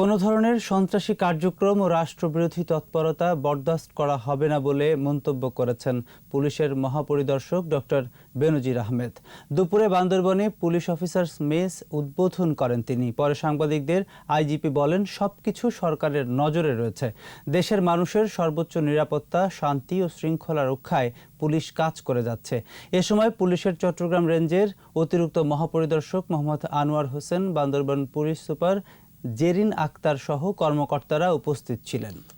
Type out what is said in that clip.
কোনো ধরনের সন্ত্রাসী কার্যক্রম ও রাষ্ট্রবিরোধী তৎপরতা বরদাস্ত করা হবে না বলে মন্তব্য করেছেন পুলিশের মহাপরিদর্শক ডক্টর বেনজির আহমেদ। দুপুরে বান্দরবনে পুলিশ অফিসার্স মেস উদ্বোধন করেন তিনি। পরে সাংবাদিকদের আইজিপি বলেন, সবকিছু সরকারের নজরে রয়েছে। দেশের মানুষের সর্বোচ্চ নিরাপত্তা, শান্তি ও শৃঙ্খলা রক্ষায় পুলিশ কাজ করে যাচ্ছে। এ সময় পুলিশের চট্টগ্রাম রেঞ্জের অতিরিক্ত মহাপরিদর্শক মোহাম্মদ আনোয়ার হোসেন, বান্দরবান পুলিশ সুপার জেরিন আক্তার সহ কর্মকর্তারা উপস্থিত ছিলেন।